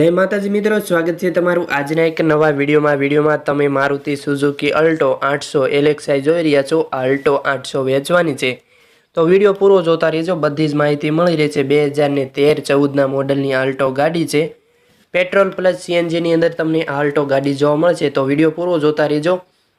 જય માતાજી મિત્રો, સ્વાગત છે તમારું આજના એક નવા વિડીયોમાં. વિડીયોમાં તમે મારુતિ સુઝુકી અલ્ટો આઠસો એલેક્સાઈ જોઈ રહ્યા છો. અલ્ટો આઠસો વેચવાની છે. તો વીડિયો પૂરો જોતા રહેજો. બધી જ માહિતી મળી રહે છે બે હજારને તેર ચૌદના મોડલની આલ્ટો ગાડી છે. પેટ્રોલ પ્લસ સીએનજીની અંદર તમને આલ્ટો ગાડી જોવા મળશે. તો વીડિયો પૂરો જોતા રહેજો.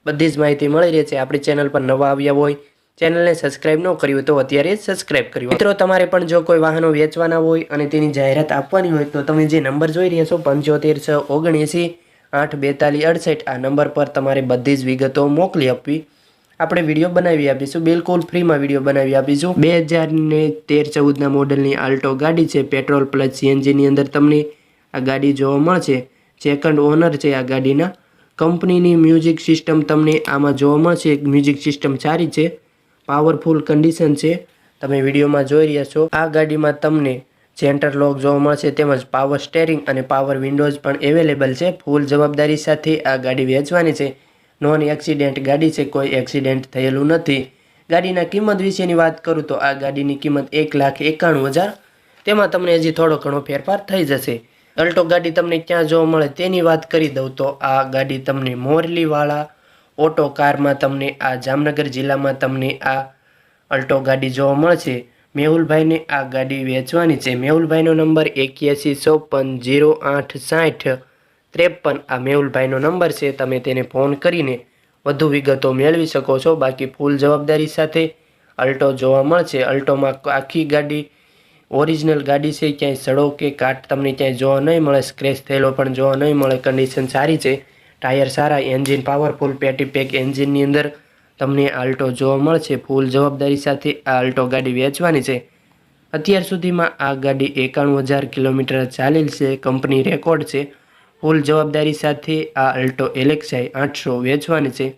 બધી જ માહિતી મળી રહે છે આપણી ચેનલ પર નવા આવ્યા હોય ચેનલને સબસ્ક્રાઇબ ન કર્યું તો અત્યારે સબસ્ક્રાઇબ કર્યું મિત્રો, તમારે પણ જો કોઈ વાહનો વેચવાના હોય અને તેની જાહેરાત આપવાની હોય તો તમે જે નંબર જોઈ રહ્યા છો, પંચોતેર છ ઓગણએંસી આઠ બેતાલીસ અડસઠ, આ નંબર પર તમારે બધી જ વિગતો મોકલી આપવી. આપણે વીડિયો બનાવી આપીશું, બિલકુલ ફ્રીમાં વીડિયો બનાવી આપીશું. બે હજાર ને તેર ચૌદના મોડલની આલ્ટો ગાડી છે, પેટ્રોલ પ્લસ સીએનજીની અંદર તમને આ ગાડી જોવા મળશે. સેકન્ડ ઓનર છે આ ગાડીના. કંપનીની મ્યુઝિક સિસ્ટમ તમને આમાં જોવા મળશે. મ્યુઝિક સિસ્ટમ સારી છે. પાવરફુલ કન્ડિશન છે. તમે વિડીયોમાં જોઈ રહ્યા છો. આ ગાડીમાં તમને સેન્ટર લોક જોવા મળશે તેમજ પાવર સ્ટેરિંગ અને પાવર વિન્ડોઝ પણ અવેલેબલ છે. ફૂલ જવાબદારી સાથે આ ગાડી વેચવાની છે. નોન એક્સિડેન્ટ ગાડી છે. કોઈ એક્સિડેન્ટ થયેલું નથી. ગાડીના કિંમત વિશેની વાત કરું તો આ ગાડીની કિંમત એક લાખ એકાણું હજાર. તેમાં તમને હજી થોડો ઘણો ફેરફાર થઈ જશે. અલ્ટો ગાડી તમને ક્યાં જોવા મળે તેની વાત કરી દઉં તો આ ગાડી તમને મોરલીવાળા ઓટો કારમાં તમને આ જામનગર જિલ્લામાં તમને આ અલ્ટો ગાડી જોવા મળશે. મેહુલભાઈને આ ગાડી વેચવાની છે. મેહુલભાઈનો નંબર એક્યાસી ચોપન જીરો આઠ સાઠ ત્રેપન. આ મેહુલભાઈનો નંબર છે. તમે તેને ફોન કરીને વધુ વિગતો મેળવી શકો છો. બાકી ફૂલ જવાબદારી સાથે અલ્ટો જોવા મળશે. અલ્ટોમાં આખી ગાડી ઓરિજિનલ ગાડી છે. ક્યાંય સડો કે કાટ તમને ક્યાંય જોવા નહીં મળે. સ્ક્રેચ થયેલો પણ જોવા નહીં મળે. કન્ડિશન સારી છે. ટાયર સારા, એન્જિન પાવરફુલ, પેટી પેક એન્જિનની અંદર તમને આલ્ટો જોવા મળશે. ફૂલ જવાબદારી સાથે આ આલ્ટો ગાડી વેચવાની છે. અત્યાર સુધીમાં આ ગાડી એકાણું હજાર કિલોમીટર ચાલેલ છે, કંપની રેકોર્ડ છે. ફૂલ જવાબદારી સાથે આ અલ્ટો એલેક્સાઈ આઠસો વેચવાની છે.